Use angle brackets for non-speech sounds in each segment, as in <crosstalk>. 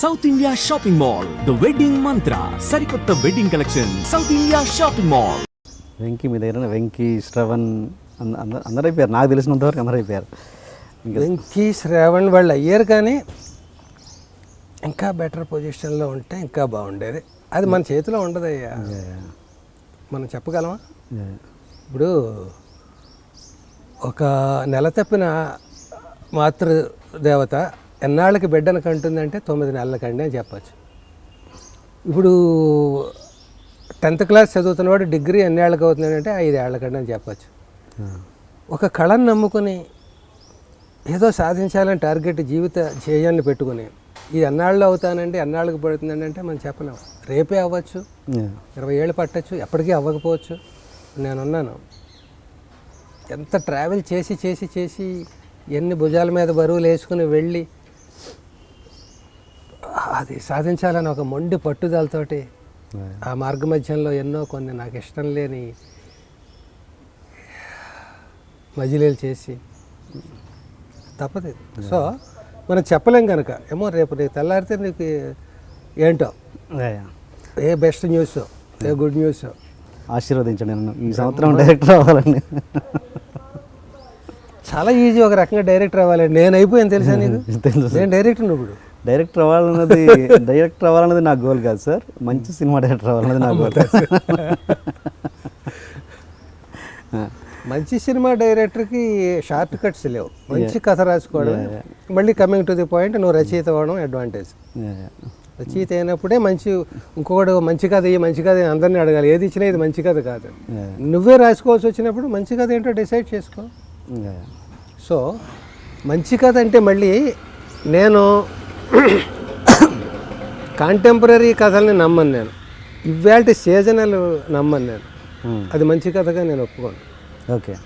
South India shopping mall the wedding mantra సరికొత్త wedding collection South India shopping mall Venky మీ దగ్గర వెంకీ శ్రవణ్ అంద- అంద- అందరూ అయిపోయారు నాకు తెలిసినంత వరకు అందరూ అయిపోయారు వెంకీ శ్రావణ్ వాళ్ళు అయ్యారు కానీ ఇంకా బెటర్ పొజిషన్లో ఉంటే ఇంకా బాగుండేది. అది మన చేతిలో ఉండదయ్యా. మనం చెప్పగలమా. ఇప్పుడు ఒక నెల తప్పిన మాతృదేవత ఎన్నాళ్ళకి బిడ్డను కంటుందంటే తొమ్మిది నెలలకండి అని చెప్పచ్చు. ఇప్పుడు టెన్త్ క్లాస్ చదువుతున్నవాడు డిగ్రీ ఎన్నేళ్ళకి అవుతుందంటే ఐదేళ్ళకండి అని చెప్పచ్చు. ఒక కళను నమ్ముకొని ఏదో సాధించాలని టార్గెట్ జీవిత ధ్యేయాన్ని పెట్టుకుని ఇది ఎన్నాళ్ళు అవుతానండి ఎన్నాళ్ళకి పడుతుందండి అంటే మనం చెప్పలేం. రేపే అవ్వచ్చు. ఇరవై ఏళ్ళు పట్టచ్చు ఎప్పటికీ అవ్వకపోవచ్చు. నేనున్నాను. ఎంత ట్రావెల్ చేసి చేసి చేసి ఎన్ని భుజాల మీద బరువులు వేసుకుని వెళ్ళి అది సాధించాలని ఒక మొండి పట్టుదలతోటి. ఆ మార్గ మధ్యంలో ఎన్నో కొన్ని నాకు ఇష్టం లేని మజిలీలు చేసి తప్పదు సో మనం చెప్పలేం కనుక ఏమో రేపు నీకు తెల్లారితే నీకు ఏంటో. ఏ బెస్ట్ న్యూస్? ఏ గుడ్ న్యూస్? ఆశీర్వదించండి నన్ను. ఈ సంవత్సరం డైరెక్టర్ అవ్వాలని. చాలా ఈజీ ఒక రకంగా డైరెక్టర్ అవ్వాలండి నేను అయిపోయాను తెలుసా నీకు? <laughs> నేను డైరెక్టర్ నువ్వు ఇప్పుడు. డైరెక్టర్ అవ్వాలన్నది డైరెక్టర్ అవ్వాలన్నది నా గోల్ కాదు సార్. మంచి సినిమా డైరెక్టర్ అవ్వాలన్నది నా గోల్ <laughs> మంచి సినిమా డైరెక్టర్కి షార్ట్ కట్స్ లేవు. మంచి కథ రాసుకోవడం మళ్ళీ కమింగ్ టు ది పాయింట్ నువ్వు రచయిత అవ్వడం అడ్వాంటేజ్ రచయిత అయినప్పుడే మంచి ఇంకొకటి మంచి కథ ఈ మంచి కథ అందరినీ అడగాలి. ఏది ఇచ్చినా ఇది మంచి కథ కాదు. నువ్వే రాసుకోవాల్సి వచ్చినప్పుడు మంచి కథ ఏంటో డిసైడ్ చేసుకో. సో మంచి కథ అంటే మళ్ళీ నేను కాంటెంపరీ కథల్ని నమ్మను నేను. ఇవాళ సీజనల్ నమ్మను నేను. అది మంచి కథగా నేను ఒప్పుకోను. ఓకే.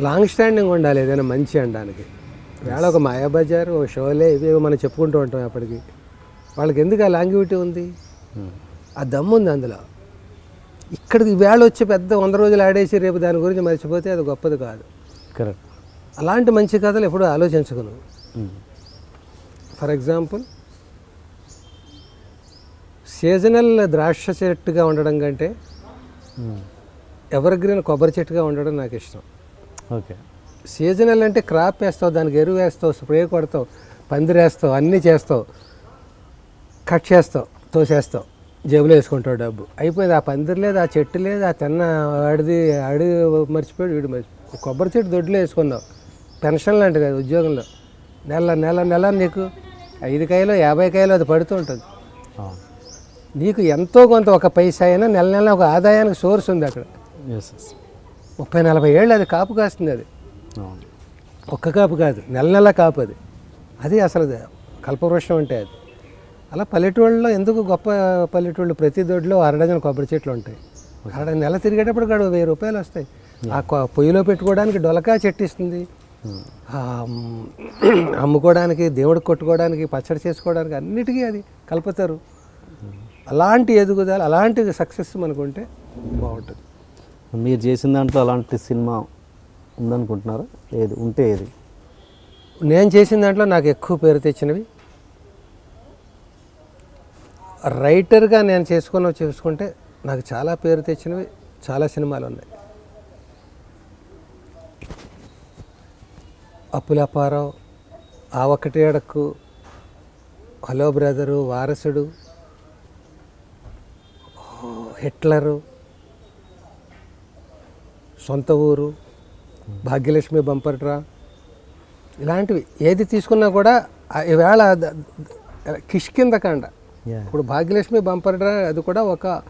లాంగ్ స్టాండింగ్ ఉండాలి ఏదైనా మంచి అనడానికి. వేళ ఒక మాయాబజార్ ఓ షోలే ఇవి ఏవో మనం చెప్పుకుంటూ ఉంటాం ఎప్పటికీ వాళ్ళకి ఎందుకు ఆ లాంగివిటీ ఉంది? ఆ దమ్ము ఉంది అందులో. ఇక్కడికి వేళ వచ్చి పెద్ద వంద రోజులు ఆడేసి రేపు దాని గురించి మర్చిపోతే అది గొప్పది కాదు. కరెక్ట్ అలాంటి మంచి కథలు ఎప్పుడూ ఆలోచించగలను ఫర్ ఎగ్జాంపుల్ సీజనల్ ద్రాక్ష చెట్టుగా ఉండడం కంటే ఎవర్ గ్రీన్ కొబ్బరి చెట్టుగా ఉండడం నాకు ఇష్టం. ఓకే. సీజనల్ అంటే క్రాప్ వేస్తావు దానికి ఎరువు వేస్తావు స్ప్రే కొడతావు పందిరేస్తావు అన్నీ చేస్తావు కట్ చేస్తావు తోసేస్తావు జేబులో వేసుకుంటావు డబ్బు. అయిపోయింది ఆ పందిరి లేదు ఆ చెట్టు లేదు ఆ తిన్న ఆడిది ఆడి మర్చిపోయాడు వీడు మర్చిపోయాడు కొబ్బరి చెట్టు దొడ్లో వేసుకున్నావు. పెన్షన్ లాంటిది అది ఉద్యోగంలో. నెల నెల నెల నీకు ఐదు కాయలు యాభై కాయలు అది పడుతూ ఉంటుంది. నీకు ఎంతో కొంత ఒక పైసా అయినా నెల నెల ఒక ఆదాయానికి సోర్స్ ఉంది అక్కడ. ముప్పై నలభై ఏళ్ళు అది కాపు కాస్తుంది అది. ఒక్క కాపు కాదు నెల నెల కాపు అది. అది అసలు కల్పవృక్షం అంటే అది. అలా పల్లెటూళ్ళలో ఎందుకు గొప్ప పల్లెటూళ్ళు? ప్రతి దొడ్లో అరడజన కొబ్బరి చెట్లు ఉంటాయి. అర నెల తిరిగేటప్పుడు కాడు వెయ్యి రూపాయలు వస్తాయి. ఆ పొయ్యిలో పెట్టుకోవడానికి డొలకా చెట్టు ఇస్తుంది. <clears throat> అమ్ముకోవడానికి దేవుడికి కొట్టుకోవడానికి పచ్చడి చేసుకోవడానికి అన్నిటికీ అది కలుపుతారు. అలాంటి ఎదుగుదల అలాంటి సక్సెస్ మనకుంటే బాగుంటుంది. మీరు చేసిన దాంట్లో అలాంటి సినిమా ఉందనుకుంటున్నారా? ఏది? ఉంటే ఏది? నేను చేసిన దాంట్లో నాకు ఎక్కువ పేరు తెచ్చినవి. రైటర్గా నేను చేసుకున్న చూసుకుంటే నాకు చాలా పేరు తెచ్చినవి చాలా సినిమాలు ఉన్నాయి. అప్పులప్పారావు ఆ ఒక్కటి అడక్కు. Hello brother Varasudu. హిట్లరు. సొంత ఊరు. Bhagyalakshmi bumper draw. ఇలాంటివి ఏది తీసుకున్నా కూడా ఈవేళ ద- ద- కిష్కిందకాండ యా ఇప్పుడు భాగ్యలక్ష్మి బంపర్ డ్రా అది కూడా ఒక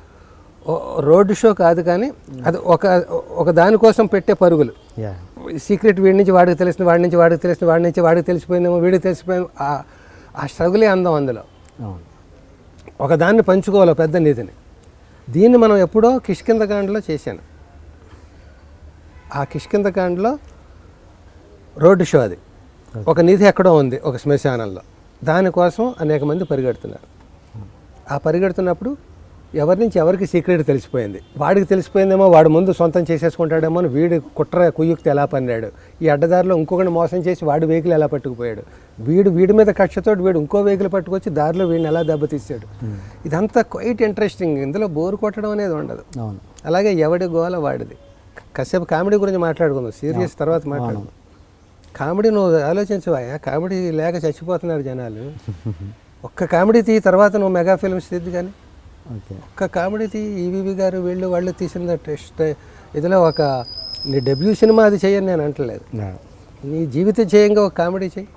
రోడ్డు షో కాదు కానీ అది ఒక ఒక దానికోసం పెట్టే పరుగులు. సీక్రెట్ వీడి నుంచి వాడికి తెలిసింది వాడి నుంచి వాడికి తెలిసింది వాడి నుంచి వాడికి తెలిసిపోయిందేమో వీడికి తెలిసిపోయింది ఆ- ఆ స్ట్రగులే అందం అందులో. అవును. ఒక దాన్ని పంచుకోవాలి పెద్ద నిధిని దీన్ని మనం ఎప్పుడో కిష్కిందకాండలో చేశాను. ఆ కిష్కిందకాండలో రోడ్డు షో అది. ఒక నిధి ఎక్కడో ఉంది ఒక శ్మశానంలో. దానికోసం అనేక మంది పరిగెడుతున్నారు. ఆ పరిగెడుతున్నప్పుడు ఎవరి నుంచి ఎవరికి సీక్రెట్ తెలిసిపోయింది? వాడికి తెలిసిపోయిందేమో వాడు ముందు సొంతం చేసేసుకుంటాడేమో అని వీడు కుట్ర కుయుక్తి ఎలా పన్నాడు? ఈ అడ్డదారిలో ఇంకొకటి మోసం చేసి వాడు వెహికల్ ఎలా పట్టుకుపోయాడు? వీడు వీడి మీద కక్షతోటి వీడు ఇంకో వెహికల్ పట్టుకొచ్చి దారిలో వీడిని ఎలా దెబ్బతీసాడు ఇదంతా క్వైట్ ఇంట్రెస్టింగ్ ఇందులో బోరు కొట్టడం అనేది ఉండదు. అలాగే ఎవడి గోల వాడిది. కాసేపు కామెడీ గురించి మాట్లాడుకుందాం. సీరియస్ తర్వాత మాట్లాడుకుందాం. కామెడీ నువ్వు ఆలోచించవా కామెడీ లేక చచ్చిపోతున్నారు జనాలు. <laughs> ఒక్క కామెడీ తీ తర్వాత నువ్వు మెగా ఫిల్మ్స్ తీద్దు కానీ. ఒక్క కామెడీ తీ ఈవీవి గారు వీళ్ళు వాళ్ళు తీసిన టెస్ట్ ఇదిలో ఒక నీ డెబ్యూ సినిమా అది చేయని నేను అంటలేదు. నీ. జీవిత చేయంగా ఒక కామెడీ చేయి